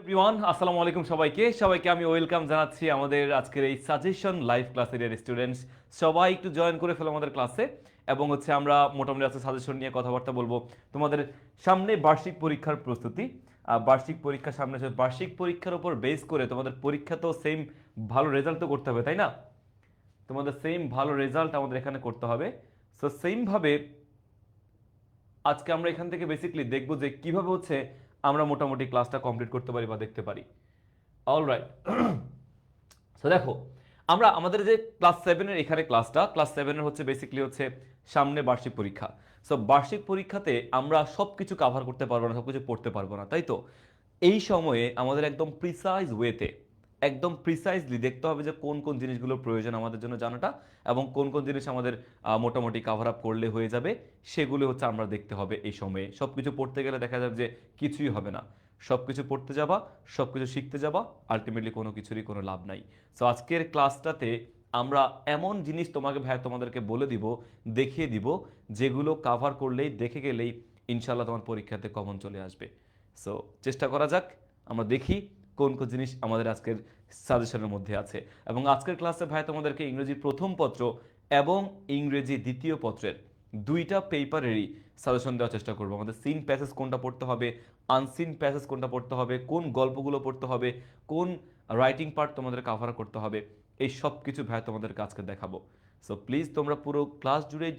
Everyone আসসালামু আলাইকুম সবাইকে। সবাইকে আমি ওয়েলকাম জানাচ্ছি আমাদের আজকের এই সাজেশন লাইভ ক্লাসের স্টুডেন্টস সবাই একটু জয়েন করে ফেলো আমাদের ক্লাসে এবং হচ্ছে আমরা মোটামুটি আজকে সাজেশন নিয়ে কথাবার্তা বলব। তোমাদের সামনে বার্ষিক পরীক্ষার প্রস্তুতি। বার্ষিক পরীক্ষা সামনে আছে বার্ষিক পরীক্ষার উপর বেস করে তোমাদের পরীক্ষা তো সেম ভালো রেজাল্ট তো করতে হবে, তাই না? তোমাদের সেম ভালো রেজাল্ট আমাদের এখানে করতে হবে। সো সেমভাবে আজকে আমরা এখান থেকে বেসিক্যালি দেখব যে কীভাবে হচ্ছে আমরা মোটামুটি ক্লাসটা কমপ্লিট করতে পারি বা দেখতে পারি। অল রাইট সো দেখো, আমরা আমাদের যে ক্লাস সেভেনের এখানে ক্লাসটা ক্লাস সেভেনের হচ্ছে বেসিক্যালি হচ্ছে সামনে বার্ষিক পরীক্ষা। সো বার্ষিক পরীক্ষাতে আমরা সব কিছু কাভার করতে পারব না সব কিছু পড়তে পারব না, তাই তো? এই সময়ে আমাদের একদম প্রিসাইজ ওয়েতে একদম প্রিসাইজলি দেখতে হবে যে কোন কোন জিনিসগুলোর প্রয়োজন আমাদের জন্য জানাটা এবং কোন কোন জিনিস আমাদের মোটামুটি কাভার আপ করলে হয়ে যাবে, সেগুলো হচ্ছে আমরা দেখতে হবে এই সময়ে। সব কিছু পড়তে গেলে দেখা যাবে যে কিছুই হবে না। সব কিছু পড়তে যাবা সব কিছু শিখতে যাবা আলটিমেটলি কোনো কিছুরই কোনো লাভ নাই। সো আজকের ক্লাসটাতে আমরা এমন জিনিস তোমাকে ভাই তোমাদেরকে বলে দিব, দেখিয়ে দিব, যেগুলো কাভার করলেই, দেখে গেলেই ইনশাল্লাহ তোমার পরীক্ষাতে কমন চলে আসবে। সো চেষ্টা করা যাক, আমরা দেখি কোন কোন জিনিস আমাদের আজকের সাজেশনের মধ্যে আছে। এবং আজকের ক্লাসে ভাই তোমাদেরকে ইংরেজি প্রথম পত্র এবং ইংরেজি দ্বিতীয় পত্রের দুইটা পেপারেরই সাজেশন দেওয়ার চেষ্টা করব। আমাদের সিন প্যাসেজ কোনটা পড়তে হবে আনসিন প্যাসেজ কোনটা পড়তে হবে, কোন গল্পগুলো পড়তে হবে, কোন রাইটিং পার্ট তোমাদের কাভার করতে হবে, এই সব কিছু ভাই তোমাদেরকে আজকে দেখাবো। সো প্লিজ তোমরা পুরো ক্লাস জুড়ে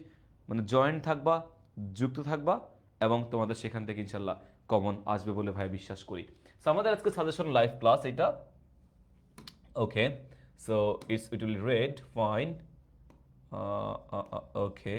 মানে জয়েন্ট থাকবা, যুক্ত থাকবা এবং তোমাদের সেখান থেকে ইনশাল্লাহ কমন আসবে বলে ভাই বিশ্বাস করি। সো আমাদের আজকে সাজেশন লাইভ ক্লাস এটা okay so it's it will read fine okay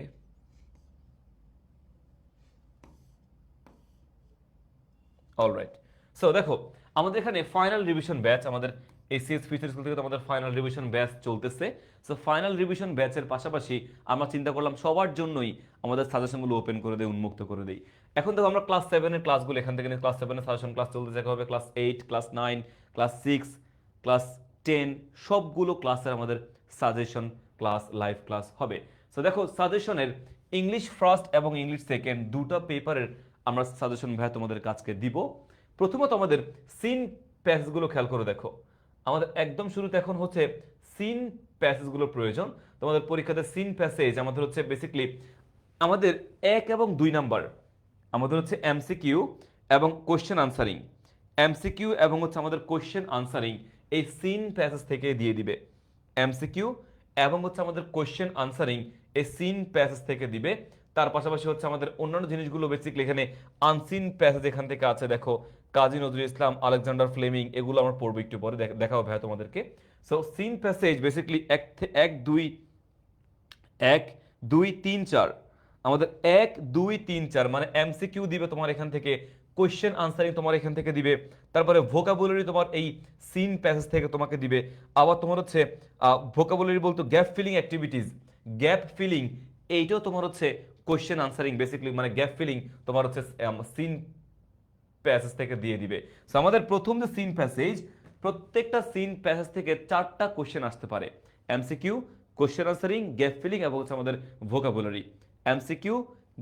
alright so দেখো, আমাদের এখানে ফাইনাল রিভিশন ব্যাচ আমাদের এসিএস ফিচার স্কুল থেকে আমাদের ফাইনাল রিভিশন ব্যাচ চলতেছে। সো ফাইনাল রিভিশন ব্যাচের পাশাপাশি আমরা চিন্তা করলাম সবার জন্যই আমাদের সাজেশনগুলো ওপেন করে দেই, উন্মুক্ত করে দেই। এখন দেখো আমরা ক্লাস সেভেনের ক্লাসগুলো এখান থেকে ক্লাস সেভেনের সাজেশন ক্লাস চলতে দেখা হবে class eight class nine class six class ten সবগুলো ক্লাসের আমাদের সাজেশন ক্লাস লাইভ ক্লাস হবে। সো দেখো সাজেশনের ইংলিশ ফার্স্ট এবং ইংলিশ সেকেন্ড দুটো পেপারের আমরা সাজেশন ভাই তোমাদের কাছকে দিব। প্রথমত আমাদের সিন প্যাসেজগুলো খেয়াল করে দেখো। আমাদের একদম শুরুতে এখন হচ্ছে সিন প্যাসেজগুলো প্রয়োজন। তোমাদের পরীক্ষাতে সিন প্যাসেজ আমাদের হচ্ছে বেসিকলি আমাদের এক এবং দুই নাম্বার আমাদের হচ্ছে এমসিকিউ এবং কোয়েশ্চেন আনসারিং এমসিকিউ এবং হচ্ছে আমাদের কোশ্চেন আনসারিং এই সিন প্যাসেজ থেকে দিয়ে দিবে এমসিকিউ এবং হচ্ছে আমাদের কোশ্চেন আনসারিং এই সিন প্যাসেজ থেকে দিবে। তার পাশাপাশি হচ্ছে আমাদের অন্যান্য জিনিসগুলো বেসিকলি এখানে আনসিন প্যাসেজ এখান থেকে আছে। দেখো, কাজী নজরুল ইসলাম, আলেকজান্ডার ফ্লেমিং, এগুলো আমরা পড়ব একটু পরে। দেখ- দেখাবো ভাই তোমাদেরকে। সো সিন প্যাসেজ বেসিকলি এক এক, দুই এক, দুই, তিন, চার। আমাদের এক, দুই, তিন, চার মানে এমসিকিউ দিবে তোমার এখান থেকে কোয়েশ্চেন আনসারিং তোমার এখান থেকে দিবে। তারপরে ভোকাবুলারি তোমার এই সিন প্যাসেজ থেকে তোমাকে দিবে। আবার তোমার হচ্ছে ভোকাবুলারি বলতো gap filling activities gap filling এইটাও তোমার হচ্ছে কোয়েশ্চেন আনসারিং বেসিক্যালি মানে গ্যাপ ফিলিং তোমার হচ্ছে সিন প্যাসেজ থেকে দিয়ে দিবে। সো আমাদের প্রথম যে সিন প্যাসেজ প্রত্যেকটা সিন প্যাসেজ থেকে চারটা কোশ্চেন আসতে পারে। MCQ question answering gap filling এবং হচ্ছে আমাদের vocabulary MCQ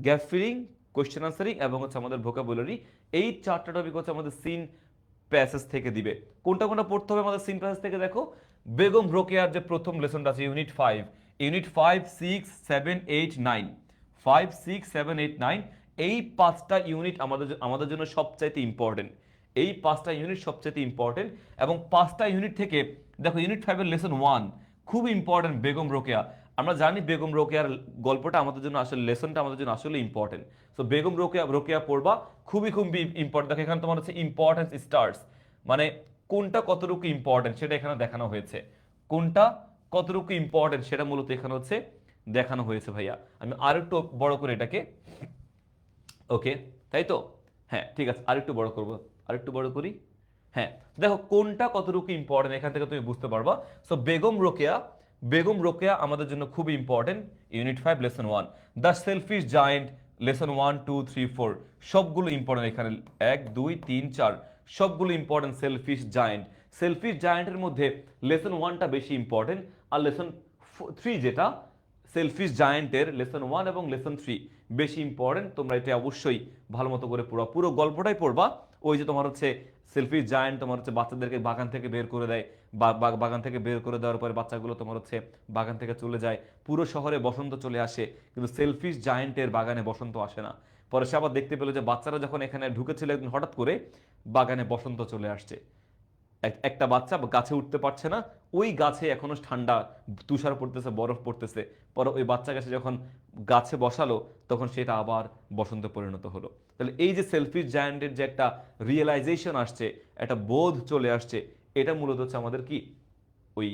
gap filling question answering এবং হচ্ছে আমাদের ভোকাবুলারি এই চারটা টপিক হচ্ছে আমাদের সিন প্যাসেজ থেকে দিবে। কোনটা কোনটা পড়তে হবে আমাদের সিন প্যাসেজ থেকে দেখো? বেগম রোকেয়ার যে প্রথম লেসনটা আছে unit five unit five six seven eight nine five six seven eight nine এই পাঁচটা ইউনিট আমাদের আমাদের জন্য সবচাইতে ইম্পর্টেন্ট এই পাঁচটা ইউনিট সবচাইতে ইম্পর্টেন্ট এবং পাঁচটা ইউনিট থেকে, দেখো ইউনিট ফাইভের লেসন ওয়ান খুব ইম্পর্টেন্ট বেগম রোকেয়া। আমরা জানি বেগম রোকেয়ার গল্পটা আমাদের জন্য আসলে, লেসনটা আমাদের জন্য আসলে ইম্পর্টেন্ট সো বেগম রোকেয়া রোকেয়া পড়বা, খুবই খুবই ইম্পর্টেন্ট দেখো, এখানে তোমার হচ্ছে ইম্পর্টেন্স স্টার্স মানে কোনটা কতটুকু ইম্পর্টেন্ট সেটা এখানে দেখানো হয়েছে। কোনটা কতটুকু ইম্পর্টেন্ট সেটা মূলত এখানে হচ্ছে দেখানো হয়েছে, ভাইয়া। আমি আর একটু বড় করে এটাকে ওকে তাই তো? হ্যাঁ ঠিক আছে, আরেকটু বড় করব, আরেকটু বড় করি। হ্যাঁ দেখো, কোনটা কতটুকু ইম্পর্টেন্ট এখান থেকে তুমি বুঝতে পারবা। সো বেগম রোকেয়া বেগম রোকেয়া আমাদের জন্য খুব important unit five lesson one the selfish giant lesson one two three four সবগুলো ইম্পর্টেন্ট এখানে এক, দুই, তিন, চার। সবগুলো ইম্পর্টেন্ট সেলফিশ জায়েন্ট সেলফিশ জায়েন্টের মধ্যে লেসন ওয়ানটা বেশি ইম্পর্টেন্ট আর লেসন থ্রি যেটা সেলফিশ জায়েন্টের লেসন ওয়ান এবং লেসন থ্রি বেশি ইম্পর্টেন্ট তোমরা এটা অবশ্যই ভালো মতো করে পড়বা পুরো গল্পটাই পড়বা। ওই যে তোমার হচ্ছে সেলফি জায়েন্ট তোমার হচ্ছে বাচ্চাদেরকে বাগান থেকে বের করে দেয়। বা- বাগান থেকে বের করে দেওয়ার পরে বাচ্চাগুলো তোমার হচ্ছে বাগান থেকে চলে যায়। পুরো শহরে বসন্ত চলে আসে, কিন্তু সেলফিশ জায়েন্টের বাগানে বসন্ত আসে না। পরে সে আবার দেখতে পেল যে বাচ্চারা যখন এখানে ঢুকেছিল একদিন হঠাৎ করে বাগানে বসন্ত চলে আসছে। একটা বাচ্চা গাছে উঠতে পারছে না, ওই গাছে এখনও ঠান্ডা, তুষার পড়তেছে, বরফ পড়তেছে। পরে ওই বাচ্চা গাছে যখন গাছে বসালো, তখন সেটা আবার বসন্তে পরিণত হলো। তাহলে এই যে সেলফি জায়ান্টের যে একটা রিয়েলাইজেশন আসছে, একটা বোধ চলে আসছে, এটা মূলত হচ্ছে আমাদের কি? ওই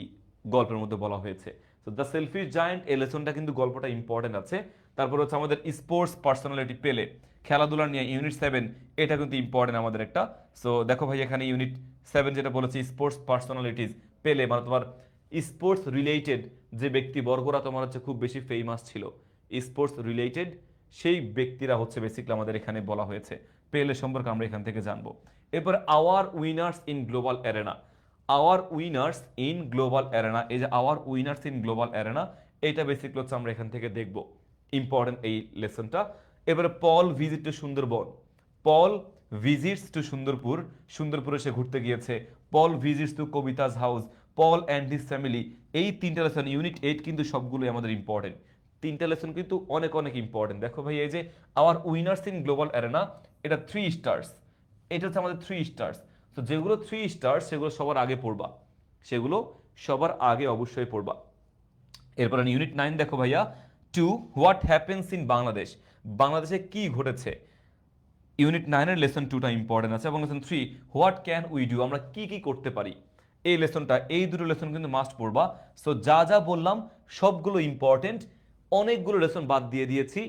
গল্পের মধ্যে বলা হয়েছে। তো দ্য সেলফি জায়ান্ট এই লেসনটা কিন্তু গল্পটা ইম্পর্টেন্ট আছে। তারপর হচ্ছে আমাদের স্পোর্টস পার্সোনালিটি পেলে। খেলাধুলা নিয়ে ইউনিট সেভেন এটা কিন্তু ইম্পর্টেন্ট আমাদের একটা। সো দেখো ভাই, এখানে ইউনিট সেভেন যেটা বলেছি স্পোর্টস পার্সোনালিটিস পেলে মানে তোমার স্পোর্টস রিলেটেড যে ব্যক্তিবর্গরা তোমার হচ্ছে খুব বেশি ফেমাস ছিল স্পোর্টস রিলেটেড সেই ব্যক্তিরা হচ্ছে বেসিক্যালি আমাদের এখানে বলা হয়েছে। পেলে সম্পর্কে আমরা এখান থেকে জানব। এরপর our winners in global arena our winners in global arena এই যে our winners in global arena এটা বেসিকলি হচ্ছে আমরা এখান থেকে দেখব। ইম্পর্টেন্ট এই লেসনটা এবারে Paul visit to Sundarban. Paul visits to Sundarpur. সুন্দরপুরে সে ঘুরতে গিয়েছে। Paul visits to Kabita's house. Paul and his family. এই তিনটা লেসন ইউনিট এইট কিন্তু সবগুলোই আমাদের ইম্পর্টেন্ট তিনটা লেসন কিন্তু অনেক অনেক ইম্পর্টেন্ট দেখো ভাই, এই যে our winners in global arena এটা থ্রি স্টার্স এটা হচ্ছে আমাদের থ্রি স্টার্স তো যেগুলো থ্রি স্টার সেগুলো সবার আগে পড়বা। সেগুলো সবার আগে অবশ্যই পড়বা। এরপর ইউনিট নাইন দেখো ভাইয়া। To what happens in Bangladesh বাংলাদেশে কি ঘটেছে? ইউনিট নাইনের লেসন টুটা ইম্পর্টেন্ট আছে এবং lesson three what can we do আমরা কি কি করতে পারি? এই লেসনটা এই দুটো লেসন কিন্তু মাস্ট পড়বা। সো যা যা বললাম, সবগুলো ইম্পর্টেন্ট অনেকগুলো লেসন বাদ দিয়ে দিয়েছি।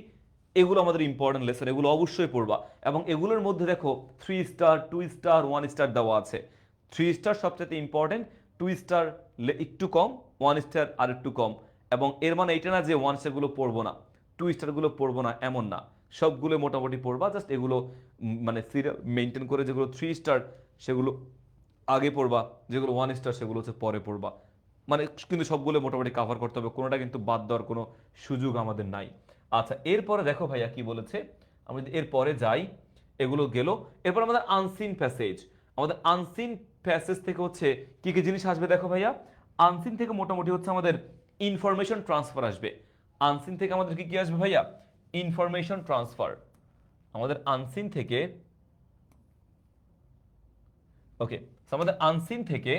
এগুলো আমাদের ইম্পর্টেন্ট লেসন এগুলো অবশ্যই পড়বা। এবং এগুলোর মধ্যে দেখো three star two star one star দেওয়া আছে। থ্রি স্টার সবচেয়ে ইম্পর্টেন্ট টু স্টার একটু কম ওয়ান স্টার আর একটু কম। এবং এর মানে এইটা না যে ওয়ান স্টারগুলো পড়ব না। টু স্টারগুলো পড়ব না, এমন না। সবগুলো মোটামুটি পড়বা জাস্ট এগুলো মানে সিরিয়াল মেনটেন করে যেগুলো থ্রি স্টার সেগুলো আগে পড়বা, যেগুলো ওয়ান স্টার সেগুলো হচ্ছে পরে পড়বা। মানে কিন্তু সবগুলো মোটামুটি কাভার করতে হবে, কোনোটা কিন্তু বাদ দেওয়ার কোনো সুযোগ আমাদের নাই। আচ্ছা এরপরে দেখো ভাইয়া কি বলেছে, আমরা যদি এরপরে যাই, এগুলো গেল, এরপর আমাদের আনসিন প্যাসেজ আমাদের আনসিন প্যাসেজ থেকে হচ্ছে কি কি জিনিস আসবে দেখো ভাইয়া? আনসিন থেকে মোটামুটি হচ্ছে আমাদের ইনফরমেশন ট্রান্সফার আসবে। আনসিন থেকে আমাদের কি কি আসবে ভাইয়া? ইনফরমেশন ট্রান্সফার আমাদের আনসিন থেকে ওকে আমাদের আনসিন থেকে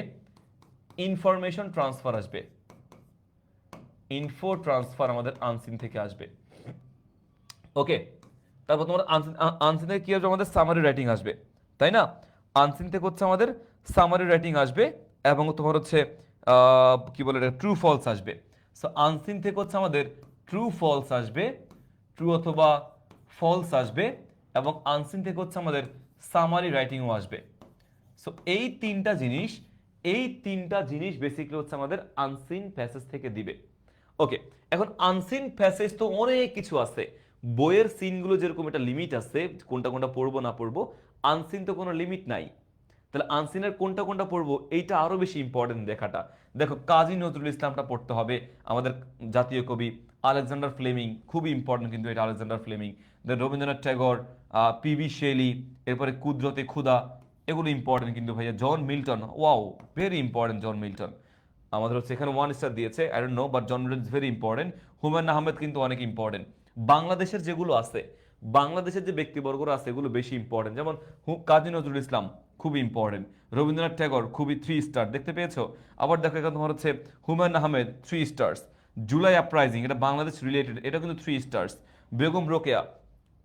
ইনফরমেশন ট্রান্সফার আসবে। ইনফো ট্রান্সফার আমাদের আনসিন থেকে আসবে। ওকে তারপর তোমার আনসিন থেকে কি আসবে? আমাদের সামারি রাইটিং আসবে, তাই না? আনসিন থেকে হচ্ছে আমাদের সামারি রাইটিং আসবে এবং তোমার হচ্ছে কি বলে ট্রু ফলস আসবে। সো আনসিন থেকে হচ্ছে আমাদের ট্রু ফলস আসবে ট্রু অথবা ফলস আসবে এবং আনসিন থেকে হচ্ছে আমাদের সামারি রাইটিংও আসবে। সো এই তিনটা জিনিস, এই তিনটা জিনিস বেসিক্যালি হচ্ছে আমাদের আনসিন প্যাসেজ থেকে দিবে। ওকে এখন আনসিন প্যাসেজ তো অনেক কিছু আছে। বইয়ের সিনগুলো যেরকম একটা লিমিট আছে, কোনটা কোনটা পড়ব, না পড়ব আনসিন তো কোনো লিমিট নাই। তাহলে আনসিনের কোনটা কোনটা পড়ব, এইটা আরও বেশি ইম্পর্টেন্ট দেখাটা। দেখো, কাজী নজরুল ইসলামটা পড়তে হবে। আমাদের জাতীয় কবি আলেকজান্ডার ফ্লেমিং, খুবই ইম্পর্টেন্ট কিন্তু এটা Alexander Fleming. Then Rabindranath Tagore P B Shelley, এরপরে কুদরতে ক্ষুদা এগুলো ইম্পর্টেন্ট কিন্তু ভাইয়া। John Milton wow very important John Milton. আমাদের হচ্ছে এখানে ওয়ান স্টার দিয়েছে I don't know but John Milton is very important Humayun Ahmed কিন্তু অনেক ইম্পর্টেন্ট বাংলাদেশের যেগুলো আছে, বাংলাদেশের যে ব্যক্তিবর্গরা আছে, এগুলো বেশি ইম্পর্টেন্ট যেমন হু- কাজী নজরুল ইসলাম খুবই ইম্পর্টেন্ট রবীন্দ্রনাথ ট্যাগর খুবই থ্রি স্টার দেখতে পেয়েছ? আবার দেখো, এখানে তোমার হচ্ছে Humayun Ahmed three stars July uprising এটা বাংলাদেশ রিলেটেড এটা কিন্তু থ্রি স্টার্স বেগম রোকেয়া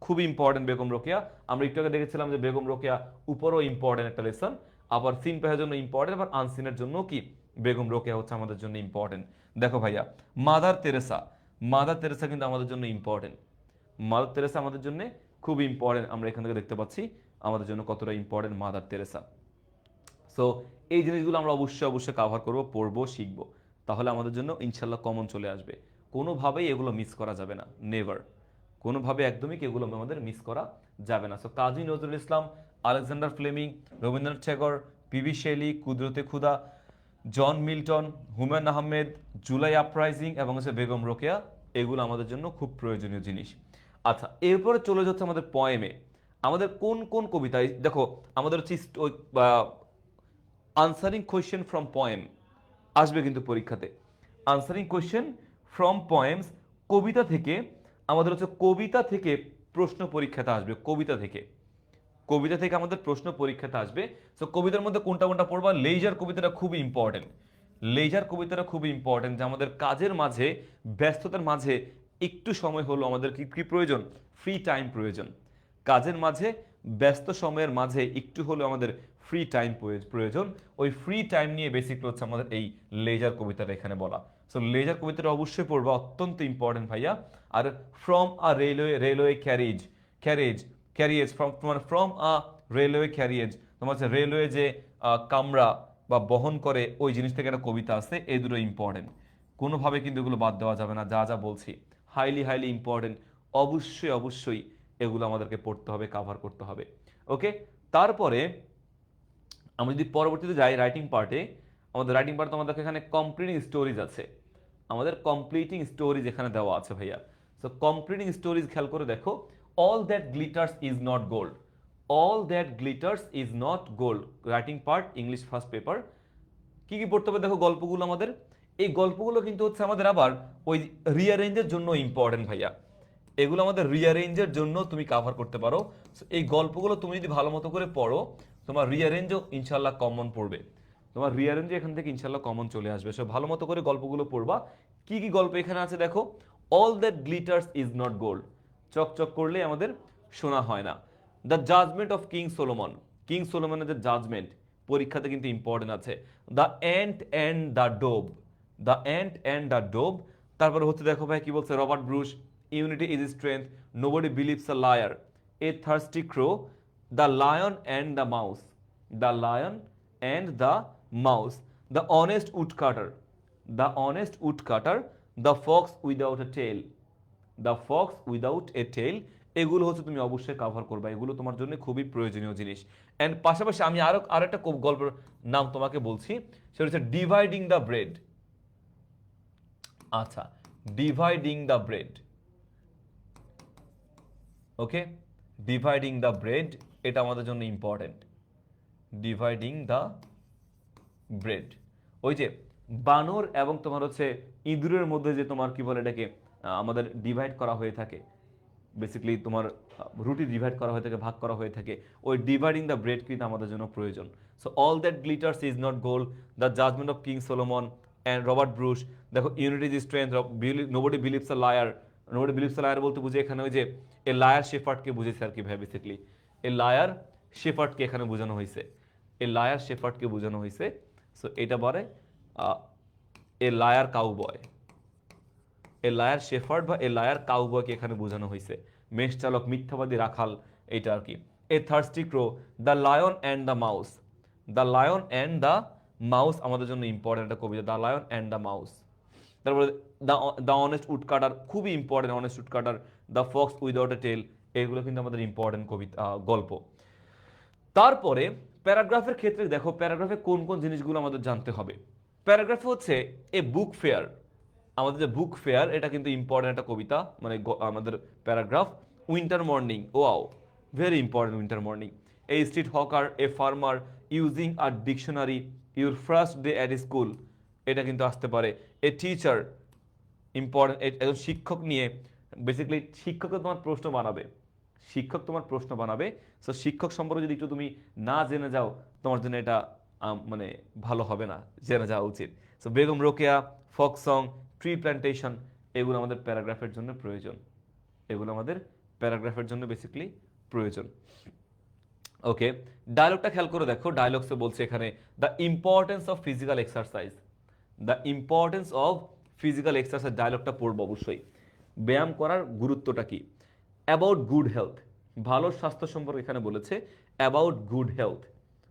খুব ইম্পর্টেন্ট বেগম রোকেয়া। আমরা একটু আগে দেখেছিলাম যে বেগম রোকেয়া উপরও ইম্পর্টেন্ট একটা লেসন আবার সিন পেহার জন্য ইম্পর্টেন্ট আবার আনসিনের জন্য কি বেগম রোকেয়া হচ্ছে আমাদের জন্য ইম্পর্টেন্ট দেখো ভাইয়া, মাদার তেরেসা মাদার তেরেসা কিন্তু আমাদের জন্য ইম্পর্টেন্ট মাদার তেরেসা আমাদের জন্য খুব ইম্পর্টেন্ট আমরা এখান থেকে দেখতে পাচ্ছি আমাদের জন্য কতটা ইম্পর্টেন্ট মাদার তেরেসা সো এই জিনিসগুলো আমরা অবশ্যই অবশ্যই কাভার করব, পড়ব, শিখব। তাহলে আমাদের জন্য ইনশাল্লাহ কমন চলে আসবে। কোনোভাবেই এগুলো মিস করা যাবে না নেভার কোনোভাবে একদমই কি এগুলো আমাদের মিস করা যাবে না। So Kazi Nazrul Islam, Alexander Fleming, Rabindranath Tagore P B Shelley, Qudrat e Khuda John Milton, Humayun Ahmed, July uprising এবং হচ্ছে বেগম রোকেয়া, এগুলো আমাদের জন্য খুব প্রয়োজনীয় জিনিস। আচ্ছা এরপরে চলে যাচ্ছে আমাদের পয়েমে আমাদের কোন কোন কবিতায়, দেখো, আমাদের হচ্ছে আনসারিং কোয়েশ্চেন ফ্রম পয়েম আসবে কিন্তু পরীক্ষাতে। আনসারিং কোয়েশ্চেন ফ্রম পয়েমস কবিতা থেকে, আমাদের হচ্ছে কবিতা থেকে প্রশ্ন পরীক্ষাতে আসবে, কবিতা থেকে। কবিতা থেকে আমাদের প্রশ্ন পরীক্ষাতে আসবে। তো কবিতার মধ্যে কোনটা কোনটা পড়বা? লেজার কবিতাটা খুবই ইম্পর্টেন্ট লেজার কবিতাটা খুবই ইম্পর্টেন্ট যে আমাদের কাজের মাঝে, ব্যস্ততার মাঝে একটু সময় হলো আমাদের কি কি প্রয়োজন? ফ্রি টাইম প্রয়োজন। কাজের মাঝে, ব্যস্ত সময়ের মাঝে একটু হলেও আমাদের ফ্রি টাইম প্রয়োজন। ওই ফ্রি টাইম নিয়ে বেসিকলি হচ্ছে আমাদের এই লেজার কবিতাটা এখানে বলা। সো লেজার কবিতাটা অবশ্যই পড়বা, অত্যন্ত ইম্পর্টেন্ট ভাইয়া। আর from a railway railway carriage carriage carriage from তোমার ফ্রম আ রেলওয়ে ক্যারিয়েজ তোমার হচ্ছে রেলওয়ে যে কামরা বা বহন করে, ওই জিনিস থেকে একটা কবিতা আছে এই দুটো ইম্পর্টেন্ট কোনোভাবে কিন্তু এগুলো বাদ দেওয়া যাবে না, যা যা বলছি। হাইলি হাইলি ইম্পর্টেন্ট অবশ্যই অবশ্যই এগুলো আমাদেরকে পড়তে হবে কাভার করতে হবে ওকে তারপরে আমরা যদি পরবর্তীতে যাই রাইটিং পার্টে আমাদের রাইটিং পার্ট আমাদের এখানে কমপ্লিটিং স্টোরিজ আছে। আমাদের কমপ্লিটিং স্টোরিজ এখানে দেওয়া আছে ভাইয়া। সো কমপ্লিটিং স্টোরিজ খেয়াল করে দেখো all that glitters is not gold all that glitters is not gold writing part English first paper কি কি পড়তে হবে দেখো গল্পগুলো আমাদের? এই গল্পগুলো কিন্তু হচ্ছে আমাদের আবার ওই রিয়ারেঞ্জের জন্য ইম্পর্টেন্ট ভাইয়া। এগুলো আমাদের রিয়ারেঞ্জের জন্য তুমি কাভার করতে পারো। এই গল্পগুলো তুমি যদি ভালো মতো করে পড়ো, তোমার রিয়ারেঞ্জও ইনশাল্লাহ কমন পড়বে। তোমার রিয়ারেঞ্জে এখান থেকে ইনশাল্লাহ কমন চলে আসবে। সো ভালো মতো করে গল্পগুলো পড়বা। কি কি গল্প এখানে আছে দেখো? All that glitters is not gold চকচক করলে আমাদের শোনা হয় না। The judgement of king Solomon king সোলোমনের যে জাজমেন্ট পরীক্ষাতে কিন্তু ইম্পর্টেন্ট আছে। The ant and the dove the ant and the dove তারপরে হচ্ছে দেখো ভাই কি বলছে, Robert Bruce unity is strength, nobody believes a liar, a thirsty crow, the lion and the mouse, the lion and the mouse, the honest wood cutter the honest wood cutter the fox without a tail, the fox without a tail, এগুলো হচ্ছে তুমি অবশ্যই cover করবে, এগুলো তোমার জন্য খুবই প্রয়োজনীয় জিনিস। অ্যান্ড পাশাপাশি আমি আরও আরেকটা গল্পের নাম তোমাকে বলছি, সেটা হচ্ছে ডিভাইডিং দ্য ব্রেড আচ্ছা dividing the bread okay dividing the bread এটা আমাদের জন্য ইম্পর্টেন্ট ডিভাইডিং দ্য ব্রেড ওই যে বানর এবং তোমার হচ্ছে ইঁদুরের মধ্যে যে তোমার কি বলে এটাকে আমাদের ডিভাইড করা হয়ে থাকে। বেসিক্যালি তোমার রুটি ডিভাইড করা হয়ে থাকে, ভাগ করা হয়ে থাকে। ওই ডিভাইডিং দ্য ব্রেড কিন্তু আমাদের জন্য প্রয়োজন। So all that glitters is not gold the judgement of king Solomon and Robert Bruce দেখো unity is strength nobody believes a liar nobody believes a liar বলতে বুঝে এখানে ওই যে, এ লায়ার শেফার্টকে বুঝেছে আর কি ভাই বেসিক্যালি এ লায়ার শেফার্টকে এখানে বোঝানো হয়েছে এ লায়ার শেফার্টকে বোঝানো হয়েছে সো এটা বলে a liar cowboy a liar shepherd বা এ লায়ার কাউবয়কে এখানে বোঝানো হয়েছে মেষ চালক, মিথ্যাবাদী, রাখাল এটা আর কি। A thirsty crow the lion and the mouse the lion and the mouse আমাদের জন্য ইম্পর্টেন্ট একটা কবিতা the lion and the mouse তারপরে the the honest wood cutter খুবই important honest wood cutter the fox without a tail এগুলো কিন্তু আমাদের important কবিতা গল্প। তারপরে প্যারাগ্রাফের ক্ষেত্রে দেখো, প্যারাগ্রাফে কোন কোন জিনিসগুলো আমাদের জানতে হবে। প্যারাগ্রাফ হচ্ছে এ বুক ফেয়ার আমাদের যে বুক ফেয়ার এটা কিন্তু ইম্পর্টেন্ট একটা কবিতা মানে আমাদের paragraph. Winter morning oh wow very important winter morning. A street hawker, a farmer, using a dictionary, your first day at school. এটা কিন্তু আসতে পারে। এ টিচার ইম্পর্টেন্ট একজন শিক্ষক নিয়ে বেসিক্যালি শিক্ষককে তোমার প্রশ্ন বানাবে। শিক্ষক তোমার প্রশ্ন বানাবে। সো শিক্ষক সম্পর্কে যদি একটু তুমি না জেনে যাও, তোমার জন্য এটা মানে ভালো হবে না, জেনে যাওয়া উচিত। সো বেগম রোকেয়া, ফক সং ট্রি প্ল্যান্টেশন এগুলো আমাদের প্যারাগ্রাফের জন্য প্রয়োজন। এগুলো আমাদের প্যারাগ্রাফের জন্য বেসিক্যালি প্রয়োজন। ওকে ডায়লগটা খেয়াল করে দেখো। ডায়লগসে বলছে এখানে the importance of physical exercise the importance of physical exercise ডায়লগটা পড়ব অবশ্যই। ব্যায়াম করার গুরুত্বটা কি? অ্যাবাউট গুড হেলথ ভালো স্বাস্থ্য সম্পর্কে এখানে বলেছে অ্যাবাউট গুড হেলথ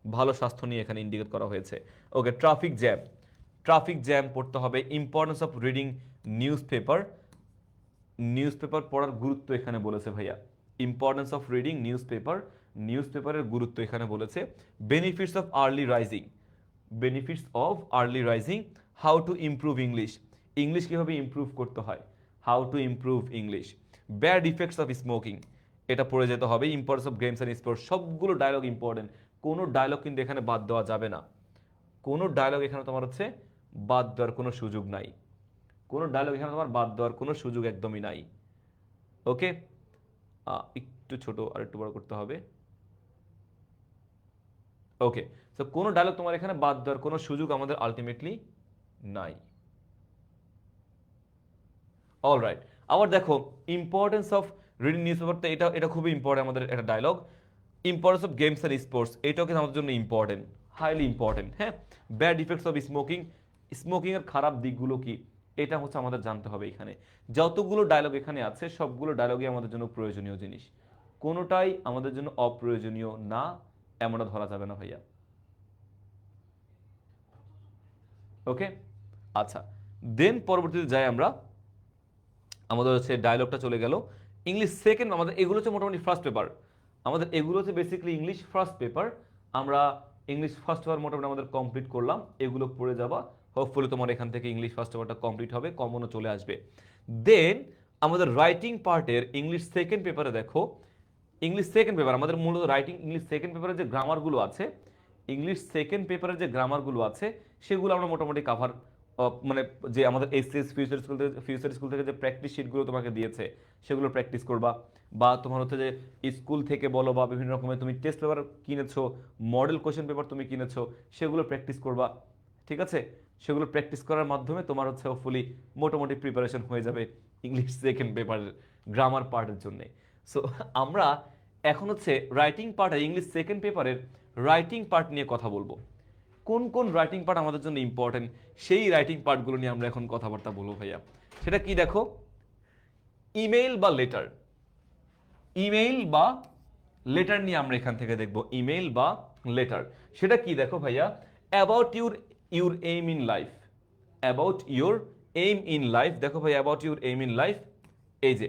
ভালো স্বাস্থ্য নিয়ে এখানে ইন্ডিকেট করা হয়েছে। Okay traffic jam traffic jam পড়তে হবে। Importance of reading newspaper newspaper পড়ার গুরুত্ব এখানে বলেছে ভাইয়া। Importance of reading news paper নিউজ পেপারের গুরুত্ব এখানে বলেছে। Benefits of early rising benefits of early rising how to improve English. English কীভাবে ইমপ্রুভ করতে হয়? How to improve English. Bad effects of smoking এটা পড়ে যেতে হবে importance of games and sports সবগুলো ডায়লগ ইম্পর্টেন্ট কোনো ডায়লগ কিন্তু এখানে বাদ দেওয়া যাবে না। কোনো ডায়লগ এখানে তোমার হচ্ছে বাদ দেওয়ার কোনো সুযোগ নাই। কোনো ডায়লগ এখানে তোমার বাদ দেওয়ার কোনো সুযোগ একদমই নাই। ওকে একটু ছোট আর একটু বড় করতে হবে। ওকে তো কোনো ডায়লগ তোমার এখানে বাদ দেওয়ার কোনো সুযোগ আমাদের আলটিমেটলি নাই। অল রাইট আবার দেখো importance of reading news paper তো এটা এটা খুবই ইম্পর্টেন্ট আমাদের একটা dialogue importance of games and sports এটাও কিন্তু আমাদের জন্য ইম্পর্টেন্ট হাইলি ইম্পর্টেন্ট হ্যাঁ? ব্যাড ইফেক্টস অফ স্মোকিং স্মোকিংয়ের খারাপ দিকগুলো কি? এটা হচ্ছে আমাদের জানতে হবে এখানে। যতগুলো ডায়লগ এখানে আছে, সবগুলো ডায়লগই আমাদের জন্য প্রয়োজনীয় জিনিস। কোনোটাই আমাদের জন্য অপ্রয়োজনীয় না, এমনটা ধরা যাবে না ভাইয়া। ওকে আচ্ছা দেন পরবর্তীতে যাই আমরা, আমাদের হচ্ছে ডায়লগটা চলে গেল। ইংলিশ সেকেন্ড আমাদের এগুলো হচ্ছে মোটামুটি ফার্স্ট পেপার আমাদের এগুলো হচ্ছে বেসিক্যালি ইংলিশ ফার্স্ট পেপার আমরা ইংলিশ ফার্স্ট পেপার মোটামুটি আমাদের কমপ্লিট করলাম। এগুলো পড়ে যাবা। হোপফুলি তোমার এখান থেকে ইংলিশ ফার্স্ট পেপারটা কমপ্লিট হবে কমনও চলে আসবে। দেন আমাদের রাইটিং পার্টের ইংলিশ সেকেন্ড পেপারে দেখো। ইংলিশ সেকেন্ড পেপার আমাদের মূলত রাইটিং ইংলিশ সেকেন্ড পেপারে যে গ্রামারগুলো আছে ইংলিশ সেকেন্ড পেপারের যে গ্রামারগুলো আছে, সেগুলো আমরা মোটামুটি কাভার মানে যে আমাদের এসএস ফিউচার স্কুল থেকে ফিউচার স্কুল থেকে যে প্র্যাকটিস শিটগুলো তোমাকে দিয়েছে, সেগুলো প্র্যাকটিস করবা। বা তোমার হচ্ছে যে স্কুল থেকে বলো বা বিভিন্ন রকমের তুমি টেস্ট পেপার কিনেছো মডেল কোশ্চেন পেপার তুমি কিনেছো, সেগুলো প্র্যাকটিস করবা। ঠিক আছে? সেগুলো প্র্যাকটিস করার মাধ্যমে তোমার হচ্ছে হোপফুলি মোটামুটি প্রিপারেশন হয়ে যাবে ইংলিশ সেকেন্ড পেপারের গ্রামার পার্টের জন্যে। সো আমরা এখন হচ্ছে রাইটিং পার্ট আর ইংলিশ সেকেন্ড পেপারের রাইটিং পার্ট নিয়ে কথা বলব। কোন কোন রাইটিং পার্ট আমাদের জন্য ইম্পর্টেন্ট সেই রাইটিং পার্টগুলো নিয়ে আমরা এখন কথাবার্তা বলব ভাইয়া। সেটা কি দেখো? ইমেইল বা লেটার ইমেইল বা লেটার নিয়ে আমরা এখান থেকে দেখব। ইমেইল বা লেটার সেটা কি দেখো ভাইয়া? About your your aim in life about your aim in life দেখো ভাই about your aim in life এই যে,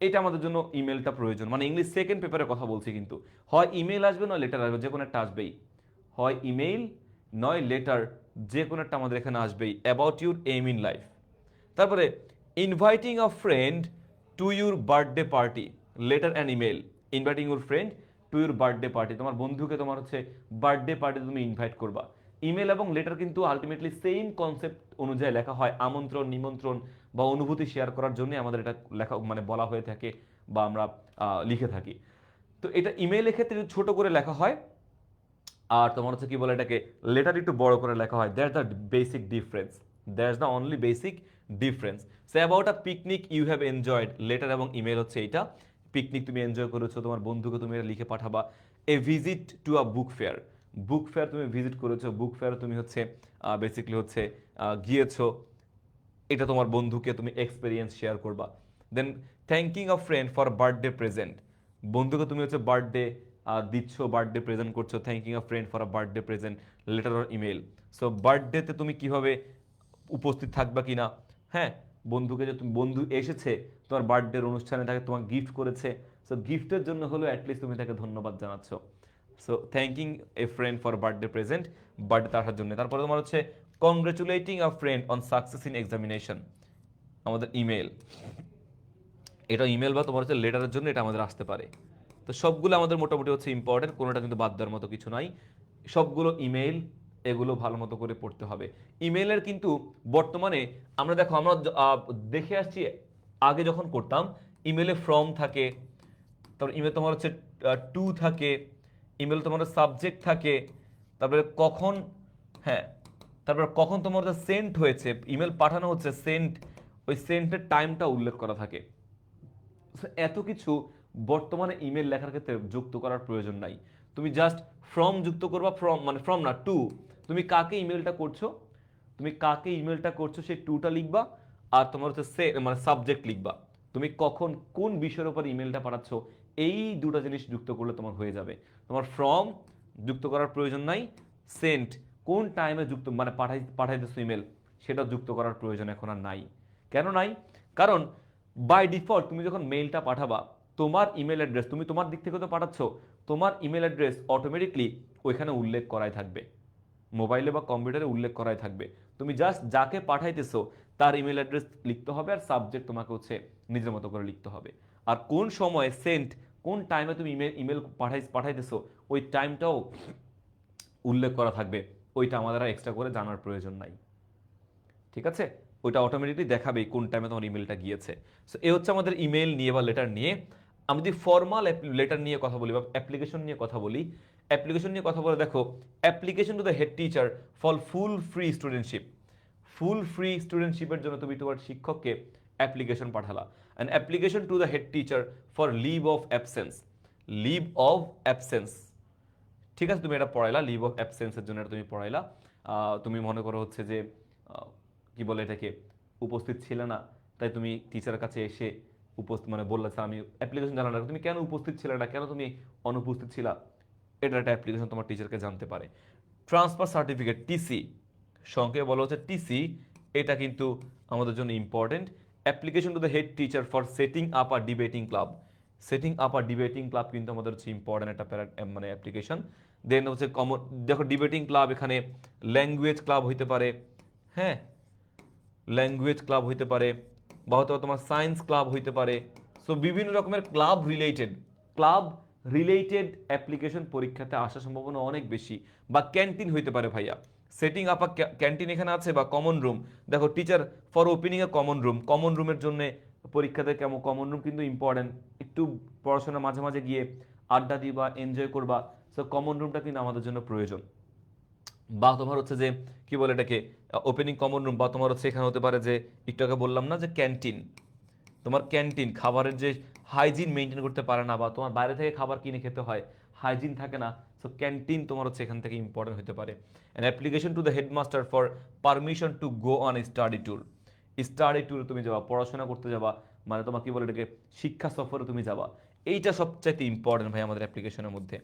এটা আমাদের জন্য ইমেলটা প্রয়োজন। মানে ইংলিশ সেকেন্ড পেপারে কথা বলছি কিন্তু। হয় ইমেল আসবে না লেটার আসবে, যে কোনো একটা আসবেই। হয় ইমেইল নয় লেটার যে কোনো একটা আমাদের এখানে আসবেই about your aim in life তারপরে inviting a friend to your birthday party letter and email inviting your friend to your birthday party তোমার বন্ধুকে তোমার হচ্ছে বার্থডে পার্টি তুমি ইনভাইট করবা। ইমেল এবং লেটার কিন্তু আলটিমেটলি সেম কনসেপ্ট অনুযায়ী লেখা হয়, আমন্ত্রণ, নিমন্ত্রণ বা অনুভূতি শেয়ার করার জন্য আমাদের এটা লেখা মানে বলা হয়ে থাকে বা আমরা লিখে থাকি। তো এটা ইমেইলের ক্ষেত্রে ছোট করে লেখা হয় আর তোমার হচ্ছে কি বলে এটাকে লেটার একটু বড় করে লেখা হয় that's the basic difference that's the only basic difference say about a picnic you have enjoyed letter এবং ইমেল হচ্ছে এইটা। পিকনিক তুমি এনজয় করেছ, তোমার বন্ধুকে তুমি এটা লিখে পাঠাবা। A visit to a book fair book fair তুমি ভিজিট করেছ বুক ফেয়ার তুমি হচ্ছে বেসিকলি হচ্ছে গিয়েছো। এটা তোমার বন্ধুকে তুমি এক্সপিরিয়েন্স শেয়ার করবা। Then thanking a friend for birthday present বন্ধুকে তুমি হচ্ছে বার্থডে দিচ্ছ বার্থডে প্রেজেন্ট করছ thanking a friend for a birthday present letter or email so বার্থডেতে তুমি কীভাবে উপস্থিত থাকবা কিনা? হ্যাঁ বন্ধুকে যে তুমি, বন্ধু এসেছে, তোমার বার্থডের অনুষ্ঠানে তাকে তোমার গিফট করেছে। সো গিফটের জন্য হলেও অ্যাটলিস্ট তুমি তাকে ধন্যবাদ জানাচ্ছ। So thanking a friend for birthday present birthday তার জন্য। তারপরে তোমার হচ্ছে congratulating a friend on success in examination আমাদের ইমেল এটা ইমেল বা তোমার হচ্ছে লেটারের জন্য এটা আমাদের আসতে পারে। তো সবগুলো আমাদের মোটামুটি হচ্ছে ইম্পর্টেন্ট কোনোটা কিন্তু বাদ দেওয়ার মতো কিছু নাই। সবগুলো ইমেল এগুলো ভালো মতো করে পড়তে হবে। ইমেলের কিন্তু বর্তমানে আমরা দেখো, আমরা দেখে আসছি, আগে যখন করতাম ইমেলে ফর্ম থাকে, তারপর ইমেল তোমার হচ্ছে টু থাকে ইমেল তোমার সাবজেক্ট থাকে, তারপরে কখন হ্যাঁ তারপর কখন তোমার হচ্ছে সেন্ট হয়েছে ইমেল পাঠানো হচ্ছে সেন্ট ওই সেন্টের টাইমটা উল্লেখ করা থাকে। এত কিছু বর্তমানে ইমেল লেখার ক্ষেত্রে যুক্ত করার প্রয়োজন নাই। তুমি জাস্ট ফ্রম যুক্ত করবা ফ্রম মানে ফ্রম না টু তুমি কাকে ইমেলটা করছ? তুমি কাকে ইমেলটা করছ, সেই টুটা লিখবা আর তোমার হচ্ছে সে মানে সাবজেক্ট লিখবা। তুমি কখন কোন বিষয়ের উপর ইমেলটা পাঠাচ্ছ, এই দুটো জিনিস যুক্ত করলে তোমার হয়ে যাবে। তোমার ফ্রম যুক্ত করার প্রয়োজন নাই সেন্ট কোন টাইমে যুক্ত মানে পাঠাই, পাঠাইতেছো ইমেল সেটা যুক্ত করার প্রয়োজন এখন আর নাই। কেন নাই? কারণ বাই ডিফল্ট তুমি যখন মেইলটা পাঠাবা তোমার ইমেল অ্যাড্রেস তুমি তোমার দিক থেকে তো পাঠাচ্ছ, তোমার ইমেল অ্যাড্রেস অটোমেটিকলি ওইখানে উল্লেখ করাই থাকবে। মোবাইলে বা কম্পিউটারে উল্লেখ করাই থাকবে। তুমি জাস্ট যাকে পাঠাইতেছো, তার ইমেল অ্যাড্রেস লিখতে হবে আর সাবজেক্ট তোমাকে হচ্ছে নিজের মতো করে লিখতে হবে। আর কোন সময়ে সেন্ট কোন টাইমে তুমি ইমেল ইমেল পাঠাই, পাঠাইতেছো, ওই টাইমটাও উল্লেখ করা থাকবে। ওইটা আমাদের আর এক্সট্রা করে জানার প্রয়োজন নাই। ঠিক আছে? ওইটা অটোমেটিকলি দেখাবে কোন টাইমে তোমার ইমেলটা গিয়েছে। সো এ হচ্ছে আমাদের ইমেল নিয়ে বা লেটার নিয়ে আমি যদি ফর্মাল লেটার নিয়ে কথা বলি বা অ্যাপ্লিকেশন নিয়ে কথা বলি অ্যাপ্লিকেশন নিয়ে কথা বলে দেখো application to the head teacher for full free studentship full free স্টুডেন্টশিপের জন্য তুমি তোমার শিক্ষককে application পাঠালা। And application to the head teacher for leave of absence leave of absence ঠিক আছে, তুমি এটা পড়াইলা লিভ অফ অ্যাবসেন্সের জন্য এটা তুমি পড়াইলা। তুমি মনে করো হচ্ছে যে কি বলে এটাকে, উপস্থিত ছিলে না, তাই তুমি টিচারের কাছে এসে উপস্থিত মানে বললে, স্যার, আমি অ্যাপ্লিকেশন জানালা তুমি কেন উপস্থিত ছিলে না কেন তুমি অনুপস্থিত ছিলা? এটা একটা অ্যাপ্লিকেশন তোমার টিচারকে জানতে পারে। ট্রান্সফার সার্টিফিকেট টিসি সংক্ষেপে বলা হচ্ছে টিসি এটা কিন্তু আমাদের জন্য important application to the head teacher for setting up a debating club setting up a debating club কিন্তু আমাদের হচ্ছে ইম্পর্টেন্ট একটা মানে অ্যাপ্লিকেশন দেন হচ্ছে কমন দেখো ডিবেটিং ক্লাব এখানে ল্যাঙ্গুয়েজ ক্লাব হইতে পারে হ্যাঁ? ল্যাঙ্গুয়েজ ক্লাব হইতে পারে বা হয়তো তোমার সায়েন্স ক্লাব হইতে পারে। সো বিভিন্ন রকমের club related club related application পরীক্ষাতে আসার সম্ভাবনা অনেক বেশি বা ক্যান্টিন হইতে পারে ভাইয়া। সেটিং আপ ক্যান্টিন এখানে আছে বা কমন রুম দেখো teacher for opening a common room common রুমের জন্য পরীক্ষাতে কেমন কমন রুম কিন্তু ইম্পর্টেন্ট একটু পড়াশোনা মাঝে মাঝে গিয়ে আড্ডা দিবা এনজয় করবা। সো কমন রুমটা কিন্তু আমাদের জন্য প্রয়োজন। বা তোমার হচ্ছে যে, কি বলে এটাকে ওপেনিং কমন রুম বা তোমার হচ্ছে এখানে হতে পারে যে, একটু আগে বললাম না যে ক্যান্টিন তোমার ক্যান্টিন খাবারের যে হাইজিন মেনটেন করতে পারে না বা তোমার বাইরে থেকে খাবার কিনে খেতে হয় হাইজিন থাকে না সো ক্যান্টিন তোমার হচ্ছে এখান থেকে ইম্পর্টেন্ট হতে পারে। An application to the headmaster for permission to go on study tour study tour তুমি যাবা, পড়াশোনা করতে যাবা মানে তোমার কি বলে এটাকে, শিক্ষা সফরে তুমি যাবা। এইটা সবচাইতে ইম্পর্টেন্ট ভাই আমাদের অ্যাপ্লিকেশনের মধ্যে।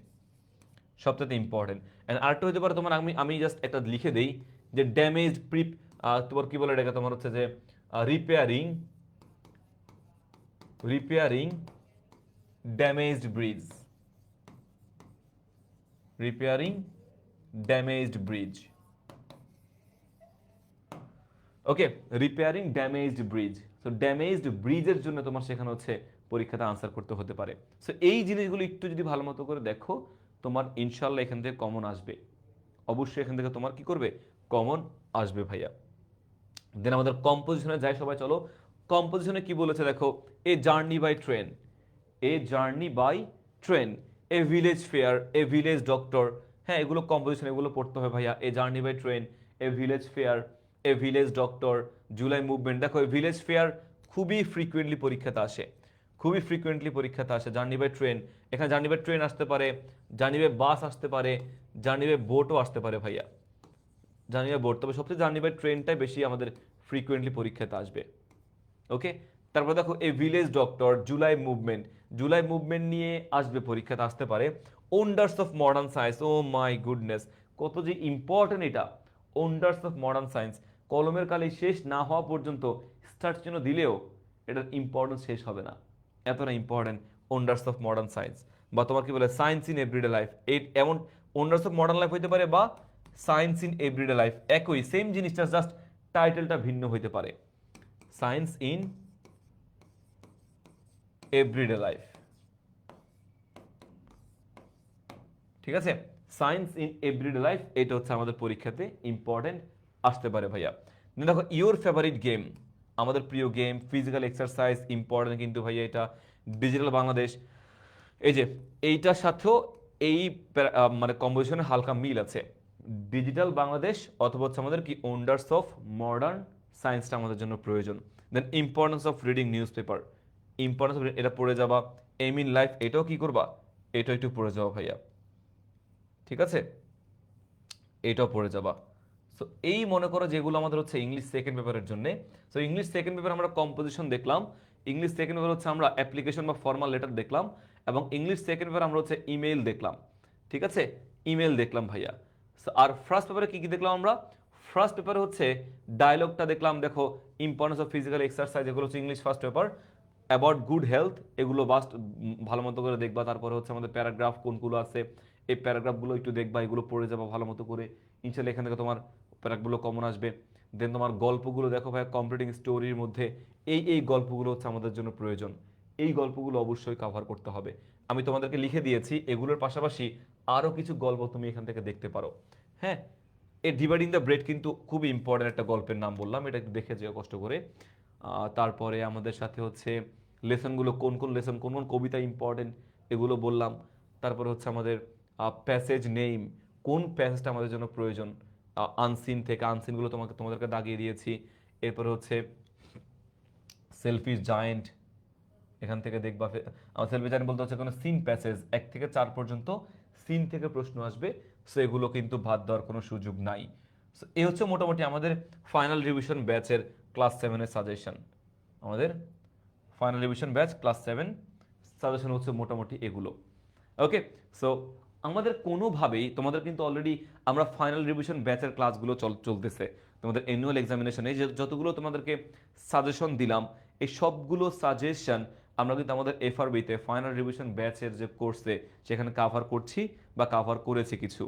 সবথেকে ইম্পর্টেন্ট অ্যান্ড আরেকটা হতে পারে তোমার আমি আমি জাস্ট একটা লিখে দেই যে ড্যামেজ প্রিপ তোমার কি বলে এটাকে? তোমার হচ্ছে যে repairing repairing damaged bridge repairing damaged bridge okay repairing damaged bridge so damaged ব্রিজের জন্য তোমার সেখানে হচ্ছে পরীক্ষাটা আনসার করতে হতে পারে। সো এই জিনিসগুলো একটু যদি ভালো মতো করে দেখো তোমার ইনশাল্লাহ এখান থেকে কমন আসবে। অবশ্যই এখান থেকে তোমার কি করবে? কমন আসবে ভাইয়া। দেন আমাদের কম্পোজিশনে যাই সবাই, চলো। কম্পোজিশনে কি বলেছে দেখো? A journey by train a journey by train a village fair a village doctor হ্যাঁ এগুলো কম্পোজিশন এগুলো পড়তে হবে ভাইয়া। A journey by train a village fair a village doctor July movement দেখো এই ভিলেজ ফেয়ার খুবই ফ্রিকুয়েন্টলি পরীক্ষাতে আসে। খুবই ফ্রিকুয়েন্টলি পরীক্ষাতে আসে। জার্নি বাই ট্রেন এখানে জার্নি বাই ট্রেন আসতে পারে জার্নি বাই বাস আসতে পারে জার্নি বাই বোটও আসতে পারে ভাইয়া। জার্নি বাই বোট তবে সবচেয়ে জার্নি বাই ট্রেনটাই বেশি আমাদের ফ্রিকুয়েন্টলি পরীক্ষাতে আসবে। ওকে তারপর দেখো, এই village doctor July movement July movement নিয়ে আসবে পরীক্ষাতে, আসতে পারে। Wonders of modern science oh my goodness কত যে ইম্পর্টেন্ট এটা। ওন্ডার্স অফ মডার্ন সায়েন্স কলমের কালে শেষ না হওয়া পর্যন্ত স্টার্ট চিহ্ন দিলেও, এটার ইম্পর্টেন্স শেষ হবে না। এতটা important wonders of modern science বা তোমার কি বলে সায়েন্স ইন এভরিডে লাইফ এই এমন ওন্ডার্স অফ মডার্ন লাইফ হতে পারে বা সায়েন্স ইন এভরিডে লাইফ একই সেম জিনিসটা জাস্ট টাইটেলটা ভিন্ন হইতে পারে। সায়েন্স ইন এভরিডে লাইফ ঠিক আছে? সায়েন্স ইন এভরিডে লাইফ এটা হচ্ছে আমাদের পরীক্ষাতে ইম্পর্টেন্ট আসতে পারে ভাইয়া। দেখো ইওর ফেভারিট গেম আমাদের প্রিয় গেম ফিজিক্যাল এক্সারসাইজ ইম্পর্টেন্ট কিন্তু ভাইয়া এটা ডিজিটাল বাংলাদেশ। এই যে, এইটার সাথেও এই মানে কম্পোজিশনে হালকা মিল আছে। ডিজিটাল বাংলাদেশ অথবা হচ্ছে আমাদের কি ওন্ডার্স অফ মডার্ন সায়েন্সটা আমাদের জন্য প্রয়োজন। Then importance of reading newspaper importance এটা পড়ে যাবা। এম ইন লাইফ এটাও কি করবা? এটাও একটু পড়ে যাওয়া ভাইয়া। ঠিক আছে? এটাও পড়ে যাবা। সো এই মনে করো যেগুলো আমাদের হচ্ছে ইংলিশ সেকেন্ড পেপারের জন্য। সো ইংলিশ সেকেন্ড পেপার আমরা কম্পোজিশন দেখলাম। ইংলিশ সেকেন্ড পেপার হচ্ছে আমরা অ্যাপ্লিকেশন বা ফর্মাল লেটার দেখলাম এবং ইংলিশ সেকেন্ড পেপার আমরা হচ্ছে ইমেল দেখলাম। ঠিক আছে? ইমেল দেখলাম ভাইয়া। আর ফার্স্ট পেপারে কী কী দেখলাম আমরা? ফার্স্ট পেপারে হচ্ছে ডায়লগটা দেখলাম, দেখো ইম্পর্টেন্স অফ ফিজিক্যাল এক্সারসাইজ এগুলো হচ্ছে English first paper about good health এগুলো বাস্ট ভালো মতো করে দেখবা। তারপরে হচ্ছে আমাদের প্যারাগ্রাফ কোনগুলো আছে, এই প্যারাগ্রাফগুলো একটু দেখবা, এগুলো পড়ে যাবা ভালো মতো করে। ইনশাল্লাহ এখান থেকে তোমার প্যারাগুলো কমন আসবে। দেন তোমার গল্পগুলো দেখো ভাই কম্পিটিং স্টোরির মধ্যে এই এই গল্পগুলো হচ্ছে আমাদের জন্য প্রয়োজন। এই গল্পগুলো অবশ্যই কভার করতে হবে। আমি তোমাদেরকে লিখে দিয়েছি, এগুলোর পাশাপাশি আরও কিছু গল্প তুমি এখান থেকে দেখতে পারো। হ্যাঁ এ ডিভাইডিং দ্য ব্রেড কিন্তু খুব ইম্পর্টেন্ট একটা গল্পের নাম বললাম, এটা দেখে যেও কষ্ট করে। তারপরে আমাদের সাথে হচ্ছে লেসনগুলো, কোন কোন লেসন, কোন কোন কবিতা ইম্পর্টেন্ট এগুলো বললাম। তারপরে হচ্ছে আমাদের প্যাসেজ নেইম কোন প্যাসেজটা আমাদের জন্য প্রয়োজন? আনসিন থেকে আনসিনগুলো তোমাকে তোমাদেরকে দাগিয়ে দিয়েছি। এরপরে হচ্ছে সেলফি জায়েন্ট এখান থেকে দেখবা আমার সেলফি জায়েন্ট বলতে হচ্ছে কোনো সিন প্যাসেজ এক থেকে চার পর্যন্ত সিন থেকে প্রশ্ন আসবে। সো এগুলো কিন্তু বাদ দেওয়ার কোনো সুযোগ নাই। So, এই হচ্ছে মোটামুটি আমাদের ফাইনাল রিভিশন ব্যাচের ক্লাস সেভেনের সাজেশন আমাদের final revision batch class seven suggestion হচ্ছে মোটামুটি এগুলো। ওকে সো আমাদের কোনোভাবেই, তোমাদের কিন্তু অলরেডি আমরা ফাইনাল রিভিশন ব্যাচের ক্লাসগুলো চল, চলতেছে। তোমাদের অ্যানুয়াল এক্সামিনেশনে যে যতগুলো তোমাদেরকে সাজেশন দিলাম, এই সবগুলো সাজেশন আমরা কিন্তু আমাদের এফআরবিতে ফাইনাল রিভিশন ব্যাচের যে কোর্সে সেখানে কাভার করছি বা কাভার করেছি কিছু।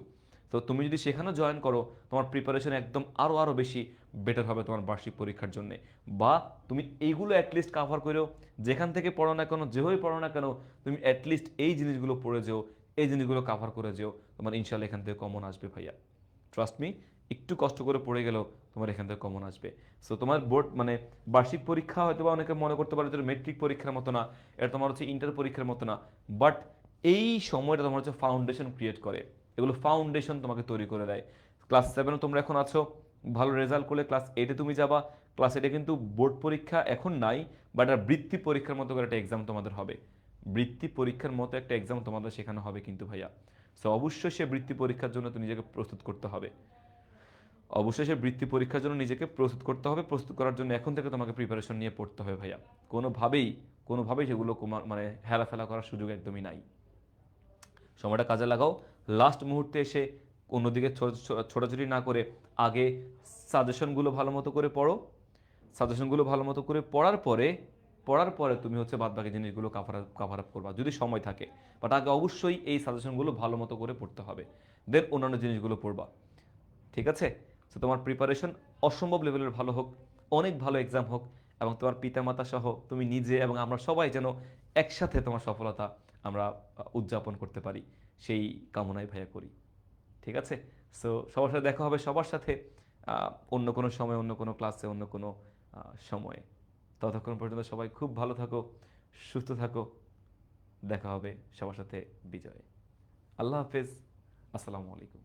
তো তুমি যদি সেখানে জয়েন করো, তোমার প্রিপারেশন একদম আরও আরও বেশি বেটার হবে তোমার বার্ষিক পরীক্ষার জন্য। বা তুমি এইগুলো অ্যাটলিস্ট কাভার করেও, যেখান থেকে পড়ো না কেন, যেভাবে পড়ো না কেন, তুমি অ্যাটলিস্ট এই জিনিসগুলো পড়ে যেও এই জিনিসগুলো কাভার করে যেও। তোমার ইনশাল্লাহ এখান থেকে কমন আসবে ভাইয়া। ট্রাস্ট মি একটু কষ্ট করে পড়ে গেলেও তোমার এখান থেকে কমন আসবে। সো তোমার বোর্ড মানে বার্ষিক পরীক্ষা হয়তো বা অনেকে মনে করতে পারে যে মেট্রিক পরীক্ষার মতো না, এটা তোমার হচ্ছে ইন্টার পরীক্ষার মতো না। বাট এই সময়টা তোমার হচ্ছে ফাউন্ডেশন ক্রিয়েট করে। এগুলো ফাউন্ডেশন তোমাকে তৈরি করে দেয়। ক্লাস সেভেনে তোমরা এখন আছো, ভালো রেজাল্ট করলে ক্লাস এইটে তুমি যাবা। ক্লাস এইটে কিন্তু বোর্ড পরীক্ষা এখন নাই বাট আর বৃত্তি পরীক্ষার মতো করে একটা এক্সাম তোমাদের হবে। বৃত্তি পরীক্ষার মতো একটা এক্সাম তোমাদের সেখানে হবে কিন্তু ভাইয়া। সো অবশ্যই সে বৃত্তি পরীক্ষার জন্য তো নিজেকে প্রস্তুত করতে হবে। অবশ্যই সে বৃত্তি পরীক্ষার জন্য নিজেকে প্রস্তুত করতে হবে, প্রস্তুত করার জন্য এখন থেকে তোমাকে প্রিপারেশন নিয়ে পড়তে হবে ভাইয়া। কোনোভাবেই কোনোভাবেই সেগুলো মানে হেলাফেলা করার সুযোগ একদমই নাই। সময়টা কাজে লাগাও। লাস্ট মুহূর্তে এসে অন্যদিকে ছোটাছুটি না করে আগে সাজেশনগুলো ভালো মতো করে পড়ো। সাজেশনগুলো ভালো মতো করে পড়ার পরে পড়ার পরে তুমি হচ্ছে বাদ বাকি জিনিসগুলো কাভার কাভার আপ করবা, যদি সময় থাকে। বাট আগে অবশ্যই এই সাজেশনগুলো ভালো মতো করে পড়তে হবে। দেন অন্যান্য জিনিসগুলো পড়বা। ঠিক আছে? তো তোমার প্রিপারেশন অসম্ভব লেভেলের ভালো হোক, অনেক ভালো এক্সাম হোক, এবং তোমার পিতামাতা সহ তুমি নিজে এবং আমরা সবাই যেন একসাথে তোমার সফলতা আমরা উদযাপন করতে পারি। সেই কামনাই ভাইয়া করি। ঠিক আছে? সো সবার সাথে দেখা হবে, সবার সাথে অন্য কোনো সময়, অন্য কোনো ক্লাসে অন্য কোনো সময়ে। ততক্ষণ পর্যন্ত সবাই খুব ভালো থাকো, সুস্থ থাকো। দেখা হবে সবার সাথে বিজয়ে। আল্লাহ হাফেজ। আসসালামু আলাইকুম।